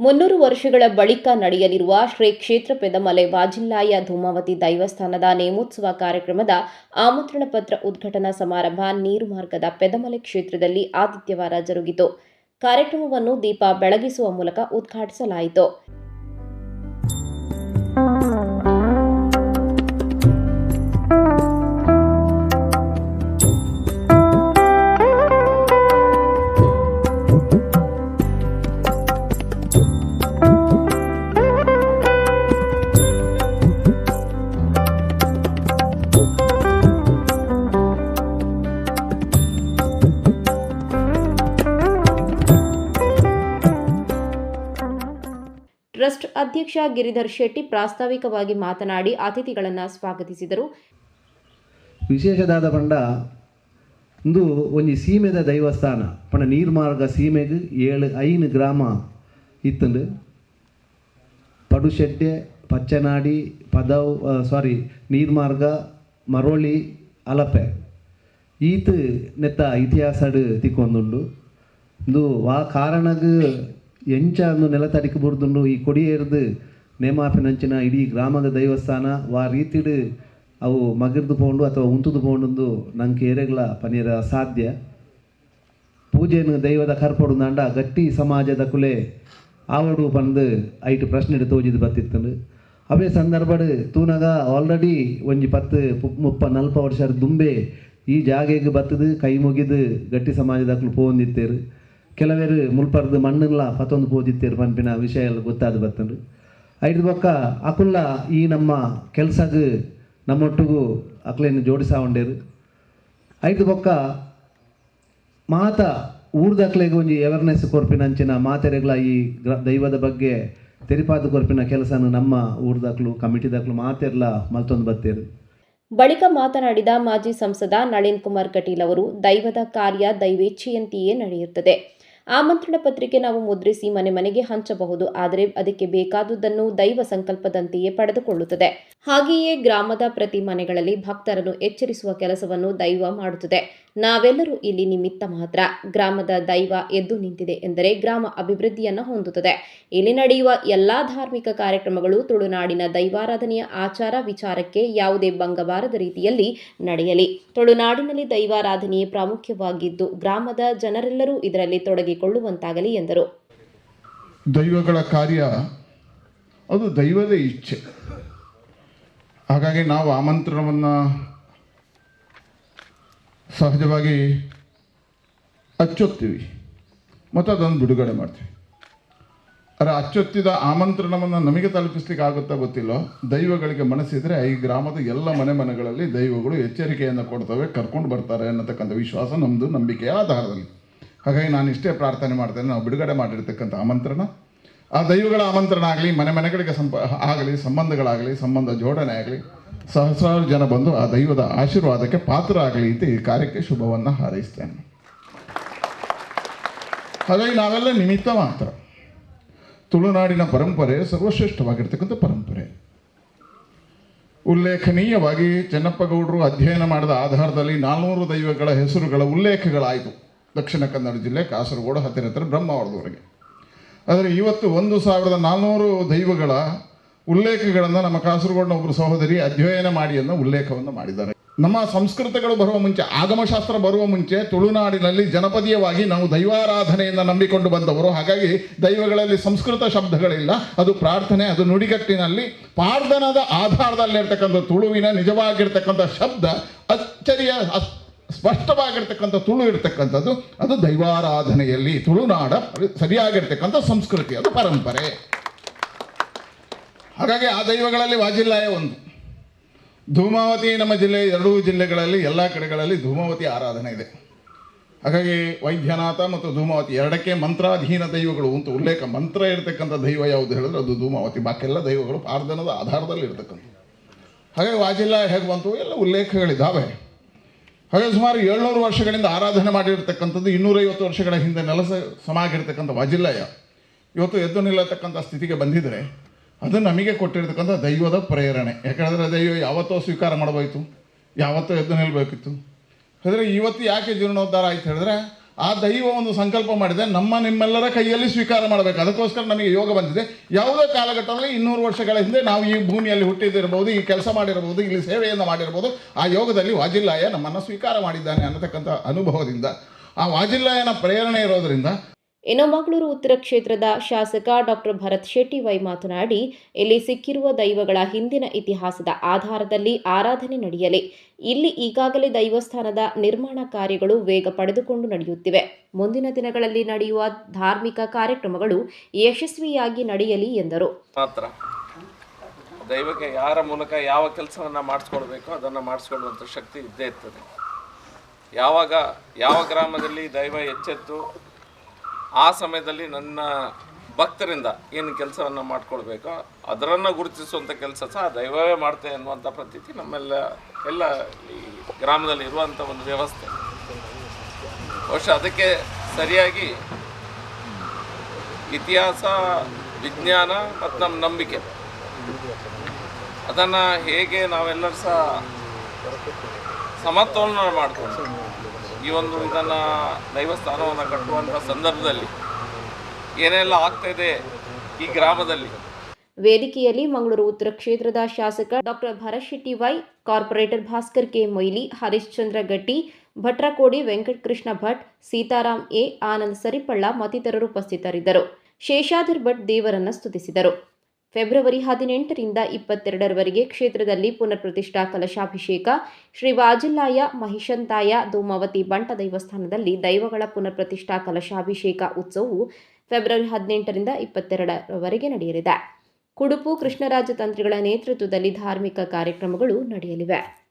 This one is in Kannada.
ಮುನ್ನೂರು ವರ್ಷಗಳ ಬಳಿಕ ನಡೆಯಲಿರುವ ಶ್ರೀ ಕ್ಷೇತ್ರ ಪೆದಮಲೆ ವಾಜಿಲ್ಲಾಯ ಧೂಮಾವತಿ ದೈವಸ್ಥಾನದ ನೇಮೋತ್ಸವ ಕಾರ್ಯಕ್ರಮದ ಆಮಂತ್ರಣ ಪತ್ರ ಉದ್ಘಾಟನಾ ಸಮಾರಂಭ ನೀರು ಮಾರ್ಗದ ಪೆದಮಲೆ ಕ್ಷೇತ್ರದಲ್ಲಿ ಆದಿತ್ಯವಾರ ಜರುಗಿತು. ಕಾರ್ಯಕ್ರಮವನ್ನು ದೀಪ ಬೆಳಗಿಸುವ ಮೂಲಕ ಉದ್ಘಾಟಿಸಲಾಯಿತು. ಅಧ್ಯಕ್ಷ ಗಿರಿಧರ್ ಶೆಟ್ಟಿ ಪ್ರಾಸ್ತಾವಿಕವಾಗಿ ಮಾತನಾಡಿ ಅತಿಥಿಗಳನ್ನು ಸ್ವಾಗತಿಸಿದರು. ವಿಶೇಷದಾದ ಪಂಡ ಇಂದು ಒಂಜಿ ಸೀಮೆದ ದೈವಸ್ಥಾನ. ಪಂಡ ನೀರ್ಮಾರ್ಗ ಸೀಮೆಗೆ ಏಳು ಐನು ಗ್ರಾಮ ಇತ್ತಂಡು ಪಡುಶೆಟ್ಟೆ ಪಚ್ಚನಾಡಿ, ಪದವ್ ಸಾರಿ ನೀರ್ಮಾರ್ಗ, ಮರೋಳಿ, ಅಲಪೆ. ಈತ ನೆತ್ತ ಇತಿಹಾಸಡ್ ತಿಕ್ಕೊಂದುಂಡು. ಇಂದು ಆ ಕಾರಣಗ್ ಎಂಚ ಅಂದು ನೆಲತಡಿಕೆ ಬುರ್ದುಂಡು ಈ ಕೊಡಿಯೇರ್ದು ನೇಮಾಪಿನಂಚಿನ ಇಡೀ ಗ್ರಾಮದ ದೈವಸ್ಥಾನ ವಾ ರೀತಿಡು ಅವು ಮಗಿರ್ದು ಪೋಂಡು ಅಥವಾ ಉಂತುದು ಪೋಂಡು ನಂಗೆ ಏರೆಗ್ಲ ಪನೀರ ಸಾಧ್ಯ. ಪೂಜೆಯನ್ನು ದೈವದ ಕರ್ಪೊಡುಂದಾಂಡ ಗಟ್ಟಿ ಸಮಾಜದ ಕುಲೆ ಆವಡು ಪಂದು ಐಟು ಪ್ರಶ್ನೆ ತೋಜಿದು ಬತ್ತಿತ್ತು ಅವೇ ಸಂದರ್ಭಡು ತೂನಗ ಆಲ್ರೆಡಿ ಒಂಜಿ ಪತ್ತು ಮುಪ್ಪ ನಲ್ಪ ವರ್ಷದ ದುಂಬೆ ಈ ಜಾಗೆಗ್ ಬತ್ತದು ಕೈ ಮುಗಿದು ಗಟ್ಟಿ ಸಮಾಜದಕ್ಲು ಪೋಂದಿತ್ತೇರು. ಕೆಲವೇರು ಮುಲ್ಪರ್ದು ಮಣ್ಣಲ್ಲ ಪತ್ತೊಂದು ಪೋದಿತ್ತೇರು ಪನ್ಪಿನ ವಿಷಯ ಎಲ್ಲ ಗೊತ್ತಾದ ಬತ್ತಂಡು ಐದು ಬೊಕ್ಕ ಅಕುಲ್ಲ ಈ ನಮ್ಮ ಕೆಲಸಗ ನಮ್ಮೊಟ್ಟಿಗೂ ಅಕ್ಲೇನು ಜೋಡಿಸಾ ಉಂಡೇರು ಐದು ಬೊಕ್ಕ ಮಾತ ಊರ್ದಕ್ಲೆಗೆ ಒಂಜಿ ಅವೇರ್ನೆಸ್ ಕೊರ್ಪಿನಂಚಿನ ಮಾತೆರೆಗ್ಲ ಈ ಗ್ರ ದೈವದ ಬಗ್ಗೆ ತೆರಿಪಾದ ಕೊರ್ಪಿನ ಕೆಲಸನ ನಮ್ಮ ಊರ್ದಕ್ಲು, ಕಮಿಟಿದಕ್ಲು ಮಾತೆರ್ಲ ಮಲ್ತೊಂದು ಬತ್ತೇರು. ಬಳಿಕ ಮಾತನಾಡಿದ ಮಾಜಿ ಸಂಸದ ನಳಿನ್ ಕುಮಾರ್ ಕಟೀಲ್ ಅವರು, ದೈವದ ಕಾರ್ಯ ದೈವೇಚ್ಛೆಯಂತೆಯೇ ನಡೆಯುತ್ತದೆ. ಆಮಂತ್ರಣ ಪತ್ರಿಕೆ ನಾವು ಮುದ್ರಿಸಿ ಮನೆ ಮನೆಗೆ ಹಂಚಬಹುದು, ಆದರೆ ಅದಕ್ಕೆ ಬೇಕಾದುದನ್ನು ದೈವ ಸಂಕಲ್ಪದಂತೆಯೇ ಪಡೆದುಕೊಳ್ಳುತ್ತದೆ. ಹಾಗೆಯೇ ಗ್ರಾಮದ ಪ್ರತಿ ಮನೆಗಳಲ್ಲಿ ಭಕ್ತರನ್ನು ಎಚ್ಚರಿಸುವ ಕೆಲಸವನ್ನು ದೈವ ಮಾಡುತ್ತದೆ. ನಾವೆಲ್ಲರೂ ಇಲ್ಲಿ ನಿಮಿತ್ತ ಮಾತ್ರ ಗ್ರಾಮದ ದೈವ ಎದ್ದು ನಿಂತಿದೆ ಎಂದರೆ ಗ್ರಾಮ ಅಭಿವೃದ್ಧಿಯನ್ನು ಹೊಂದುತ್ತದೆ. ಇಲ್ಲಿ ನಡೆಯುವ ಎಲ್ಲಾ ಧಾರ್ಮಿಕ ಕಾರ್ಯಕ್ರಮಗಳು ತುಳುನಾಡಿನ ದೈವಾರಾಧನೆಯ ಆಚಾರ ವಿಚಾರಕ್ಕೆ ಯಾವುದೇ ಭಂಗಬಾರದ ರೀತಿಯಲ್ಲಿ ನಡೆಯಲಿ. ತುಳುನಾಡಿನಲ್ಲಿ ದೈವಾರಾಧನೆ ಪ್ರಾಮುಖ್ಯವಾಗಿದ್ದು ಗ್ರಾಮದ ಜನರೆಲ್ಲರೂ ಇದರಲ್ಲಿ ತೊಡಗಿಕೊಳ್ಳುವಂತಾಗಲಿ ಎಂದರು. ದೈವಗಳ ಕಾರ್ಯ ಅದು ದೈವದ ಇಚ್ಛೆ. ಹಾಗಾಗಿ ನಾವು ಆಮಂತ್ರಣವನ್ನು ಸಹಜವಾಗಿ ಅಚ್ಚೊತ್ತೀವಿ. ಮತ್ತು ಅದನ್ನು ಬಿಡುಗಡೆ ಮಾಡ್ತೀವಿ. ಅರೆ ಅಚ್ಚೊತ್ತಿದ ಆಮಂತ್ರಣವನ್ನು ನಮಗೆ ತಲುಪಿಸ್ಲಿಕ್ಕೆ ಆಗುತ್ತಾ ಗೊತ್ತಿಲ್ಲೋ, ದೈವಗಳಿಗೆ ಮನಸ್ಸಿದ್ರೆ ಈ ಗ್ರಾಮದ ಎಲ್ಲ ಮನೆ ಮನೆಗಳಲ್ಲಿ ದೈವಗಳು ಎಚ್ಚರಿಕೆಯನ್ನು ಕೊಡ್ತವೆ, ಕರ್ಕೊಂಡು ಬರ್ತಾರೆ ಅನ್ನತಕ್ಕಂಥ ವಿಶ್ವಾಸ ನಮ್ಮದು ನಂಬಿಕೆಯ ಆಧಾರದಲ್ಲಿ. ಹಾಗಾಗಿ ನಾನು ಇಷ್ಟೇ ಪ್ರಾರ್ಥನೆ ಮಾಡ್ತೇನೆ, ನಾವು ಬಿಡುಗಡೆ ಮಾಡಿರ್ತಕ್ಕಂಥ ಆಮಂತ್ರಣ. ಆ ದೈವಗಳ ಆಮಂತ್ರಣ ಆಗಲಿ ಮನೆ ಮನೆಗಳಿಗೆ ಸಂಪ ಆಗಲಿ, ಸಂಬಂಧಗಳಾಗಲಿ, ಸಂಬಂಧ ಜೋಡಣೆ ಆಗಲಿ, ಸಹಸ್ರಾರು ಜನ ಬಂದು ಆ ದೈವದ ಆಶೀರ್ವಾದಕ್ಕೆ ಪಾತ್ರ ಆಗಲಿ ಅಂತ ಈ ಕಾರ್ಯಕ್ಕೆ ಶುಭವನ್ನು ಹಾರೈಸ್ತೇನೆ. ಹಾಗಾಗಿ ನಾವೆಲ್ಲ ನಿಮಿತ್ತ ಮಾತ್ರ. ತುಳುನಾಡಿನ ಪರಂಪರೆ ಸರ್ವಶ್ರೇಷ್ಠವಾಗಿರ್ತಕ್ಕಂಥ ಪರಂಪರೆ. ಉಲ್ಲೇಖನೀಯವಾಗಿ ಚೆನ್ನಪ್ಪಗೌಡರು ಅಧ್ಯಯನ ಮಾಡಿದ ಆಧಾರದಲ್ಲಿ ನಾಲ್ನೂರು ದೈವಗಳ ಹೆಸರುಗಳ ಉಲ್ಲೇಖಗಳಾಯಿತು. ದಕ್ಷಿಣ ಕನ್ನಡ ಜಿಲ್ಲೆ, ಕಾಸರಗೋಡು, ಹತ್ತಿರ ಹತ್ತಿರ ಬ್ರಹ್ಮಾವರದವರೆಗೆ. ಆದರೆ ಇವತ್ತು ಒಂದು ಸಾವಿರದ ನಾನ್ನೂರು ದೈವಗಳ ಉಲ್ಲೇಖಗಳನ್ನು ನಮ್ಮ ಕಾಸರಗೋಡಿನ ಒಬ್ಬರು ಸಹೋದರಿ ಅಧ್ಯಯನ ಮಾಡಿ ಅನ್ನೋ ಉಲ್ಲೇಖವನ್ನು ಮಾಡಿದ್ದಾರೆ. ನಮ್ಮ ಸಂಸ್ಕೃತಗಳು ಬರುವ ಮುಂಚೆ, ಆಗಮಶಾಸ್ತ್ರ ಬರುವ ಮುಂಚೆ ತುಳುನಾಡಿನಲ್ಲಿ ಜನಪದೀಯವಾಗಿ ನಾವು ದೈವಾರಾಧನೆಯನ್ನು ನಂಬಿಕೊಂಡು ಬಂದವರು. ಹಾಗಾಗಿ ದೈವಗಳಲ್ಲಿ ಸಂಸ್ಕೃತ ಶಬ್ದಗಳಿಲ್ಲ, ಅದು ಪ್ರಾರ್ಥನೆ, ಅದು ನುಡಿಗಟ್ಟಿನಲ್ಲಿ ಪಾರ್ಧನದ ಆಧಾರದಲ್ಲಿರ್ತಕ್ಕಂಥ ತುಳುವಿನ ನಿಜವಾಗಿರ್ತಕ್ಕಂಥ ಶಬ್ದ ಅಚ್ಚರಿಯ ಸ್ಪಷ್ಟವಾಗಿರ್ತಕ್ಕಂಥ ತುಳು ಇರ್ತಕ್ಕಂಥದ್ದು, ಅದು ದೈವಾರಾಧನೆಯಲ್ಲಿ ತುಳುನಾಡ ಸರಿಯಾಗಿರ್ತಕ್ಕಂಥ ಸಂಸ್ಕೃತಿ, ಅದು ಪರಂಪರೆ. ಹಾಗಾಗಿ ಆ ದೈವಗಳಲ್ಲಿ ವಾಜಿಲ್ಲಾಯ ಒಂದು. ಧೂಮಾವತಿ ನಮ್ಮ ಜಿಲ್ಲೆ, ಎರಡೂ ಜಿಲ್ಲೆಗಳಲ್ಲಿ, ಎಲ್ಲ ಕಡೆಗಳಲ್ಲಿ ಧೂಮಾವತಿ ಆರಾಧನೆ ಇದೆ. ಹಾಗಾಗಿ ವೈದ್ಯನಾಥ ಮತ್ತು ಧೂಮಾವತಿ ಎರಡಕ್ಕೆ ಮಂತ್ರಾಧೀನ ದೈವಗಳು ಅಂತ ಉಲ್ಲೇಖ ಮಂತ್ರ ಇರತಕ್ಕಂಥ ದೈವ ಯಾವುದು ಹೇಳಿದ್ರೆ ಅದು ಧೂಮಾವತಿ. ಬಾಕಿಯೆಲ್ಲ ದೈವಗಳು ಪಾರ್ಧನದ ಆಧಾರದಲ್ಲಿ ಇರ್ತಕ್ಕಂಥ ಹಾಗಾಗಿ ವಾಜಿಲ್ಲ ಹೇಗೆ ಬಂತು? ಎಲ್ಲ ಉಲ್ಲೇಖಗಳಿದ್ದಾವೆ. ಹಾಗೆ ಸುಮಾರು ಏಳ್ನೂರು ವರ್ಷಗಳಿಂದ ಆರಾಧನೆ ಮಾಡಿರ್ತಕ್ಕಂಥದ್ದು ಇನ್ನೂರೈವತ್ತು ವರ್ಷಗಳ ಹಿಂದೆ ನೆಲಸ ಸಮಾಗಿರ್ತಕ್ಕಂಥ ವಾಜಿಲ್ಲಯ ಇವತ್ತು ಎದ್ದು ನಿಲ್ಲತಕ್ಕಂಥ ಸ್ಥಿತಿಗೆ ಬಂದಿದ್ದರೆ ಅದು ನಮಗೆ ಕೊಟ್ಟಿರ್ತಕ್ಕಂಥ ದೈವದ ಪ್ರೇರಣೆ. ಯಾಕಂದರೆ ದೈವ ಯಾವತ್ತೋ ಸ್ವೀಕಾರ ಮಾಡಬೋಯ್ತು, ಯಾವತ್ತೋ ಎದ್ದು ನಿಲ್ಲಬೇಕಿತ್ತು ಆದರೆ ಇವತ್ತು ಯಾಕೆ ಜೀರ್ಣೋದ್ಧಾರ ಆಯ್ತು ಹೇಳಿದ್ರೆ ಆ ದೈವ ಒಂದು ಸಂಕಲ್ಪ ಮಾಡಿದೆ, ನಮ್ಮ ನಿಮ್ಮೆಲ್ಲರ ಕೈಯಲ್ಲಿ ಸ್ವೀಕಾರ ಮಾಡಬೇಕು. ಅದಕ್ಕೋಸ್ಕರ ನಮಗೆ ಯೋಗ ಬಂದಿದೆ. ಯಾವುದೇ ಕಾಲಘಟ್ಟದಲ್ಲಿ ಇನ್ನೂರು ವರ್ಷಗಳ ಹಿಂದೆ ನಾವು ಈ ಭೂಮಿಯಲ್ಲಿ ಹುಟ್ಟಿದಿರಬಹುದು ಈ ಕೆಲಸ ಮಾಡಿರಬಹುದು, ಇಲ್ಲಿ ಸೇವೆಯನ್ನು ಮಾಡಿರಬಹುದು. ಆ ಯೋಗದಲ್ಲಿ ವಾಜಿಲ್ಲಾಯ ನಮ್ಮನ್ನು ಸ್ವೀಕಾರ ಮಾಡಿದ್ದಾನೆ ಅನ್ನತಕ್ಕಂಥ ಅನುಭವದಿಂದ, ಆ ವಾಜಿಲ್ಲಾಯನ ಪ್ರೇರಣೆ ಇರೋದರಿಂದ ಇನ್ನು ಮಂಗಳೂರು ಉತ್ತರ ಕ್ಷೇತ್ರದ ಶಾಸಕ ಡಾಕ್ಟರ್ ಭರತ್ ಶೆಟ್ಟಿ ವೈ ಮಾತನಾಡಿ, ಇಲ್ಲಿ ಸಿಕ್ಕಿರುವ ದೈವಗಳ ಹಿಂದಿನ ಇತಿಹಾಸದ ಆಧಾರದಲ್ಲಿ ಆರಾಧನೆ ನಡೆಯಲಿ. ಇಲ್ಲಿ ಈಗಾಗಲೇ ದೈವಸ್ಥಾನದ ನಿರ್ಮಾಣ ಕಾರ್ಯಗಳು ವೇಗ ಪಡೆದುಕೊಂಡು ನಡೆಯುತ್ತಿವೆ. ಮುಂದಿನ ದಿನಗಳಲ್ಲಿ ನಡೆಯುವ ಧಾರ್ಮಿಕ ಕಾರ್ಯಕ್ರಮಗಳು ಯಶಸ್ವಿಯಾಗಿ ನಡೆಯಲಿ ಎಂದರು. ಮಾತ್ರ. ದೈವಕ್ಕೆ ಯಾರ ಮೂಲಕ ಯಾವ ಕೆಲಸವನ್ನು ಮಾಡಿಸ್ಕೊಳ್ಬೇಕೋ ಅದನ್ನು ಮಾಡಿಸ್ಕೊಳ್ಳುವಂಥ ಶಕ್ತಿ ಇದ್ದೇ ಇರ್ತದೆ. ಯಾವಾಗ, ಯಾವ ಗ್ರಾಮದಲ್ಲಿ ದೈವ ಎಚ್ಚೆತ್ತು ಆ ಸಮಯದಲ್ಲಿ ನನ್ನ ಭಕ್ತರಿಂದ ಏನು ಕೆಲಸವನ್ನು ಮಾಡ್ಕೊಳ್ಬೇಕೋ ಅದರನ್ನು ಗುರುತಿಸುವಂಥ ಕೆಲಸ ಸಹ ದೈವವೇ ಮಾಡ್ತೆ ಅನ್ನುವಂಥ ಪ್ರತೀತಿ ನಮ್ಮೆಲ್ಲ ಎಲ್ಲ ಈ ಗ್ರಾಮದಲ್ಲಿ ಇರುವಂಥ ಒಂದು ವ್ಯವಸ್ಥೆ. ಬಹುಶಃ ಅದಕ್ಕೆ ಸರಿಯಾಗಿ ಇತಿಹಾಸ, ವಿಜ್ಞಾನ ಮತ್ತು ನಮ್ಮ ನಂಬಿಕೆ. ಅದನ್ನು ಹೇಗೆ ನಾವೆಲ್ಲರೂ ಸಹ ಸಮತೋಲನ ಮಾಡಿಕೊಂಡು ಈ ಒಂದು ಇದನ್ನು ದೈವಸ್ಥಾನವನ್ನು ಕಟ್ಟುವಂಥ ಸಂದರ್ಭದಲ್ಲಿ ಏನೆಲ್ಲ ಇದೆ ಈ ಗ್ರಾಮದಲ್ಲಿ? ವೇದಿಕೆಯಲ್ಲಿ ಮಂಗಳೂರು ಉತ್ತರ ಕ್ಷೇತ್ರದ ಶಾಸಕ doctor Bharath Y, corporator Bhaskar K Moily Harishchandra Gatti, Bhatrakodi Venkatakrishna Bhat, Sitaram A, Anand Saripalla ಮತ್ತಿತರರು ಉಪಸ್ಥಿತರಿದ್ದರು. ಶೇಷಾಧರ್ ಭಟ್ ದೇವರನ್ನ ಸ್ತುತಿಸಿದರು. ಫೆಬ್ರವರಿ ಹದಿನೆಂಟರಿಂದ ಇಪ್ಪತ್ತೆರಡರವರೆಗೆ ಕ್ಷೇತ್ರದಲ್ಲಿ ಪುನರ್ ಪ್ರತಿಷ್ಠಾ ಕಲಶಾಭಿಷೇಕ, ಶ್ರೀ ವಾಜಿಲ್ಲಾಯ ಮಹಿಷಂತಾಯ ಧೂಮಾವತಿ ಬಂಟ ದೈವಸ್ಥಾನದಲ್ಲಿ ದೈವಗಳ ಪುನರ್ ಪ್ರತಿಷ್ಠಾ ಕಲಶಾಭಿಷೇಕ ಉತ್ಸವವು ಫೆಬ್ರವರಿ ಹದಿನೆಂಟರಿಂದ ಇಪ್ಪತ್ತೆರಡರವರೆಗೆ ನಡೆಯಲಿದೆ. ಕುಡುಪು ಕೃಷ್ಣರಾಜ ತಂತ್ರಿಗಳ ನೇತೃತ್ವದಲ್ಲಿ ಧಾರ್ಮಿಕ ಕಾರ್ಯಕ್ರಮಗಳು ನಡೆಯಲಿವೆ.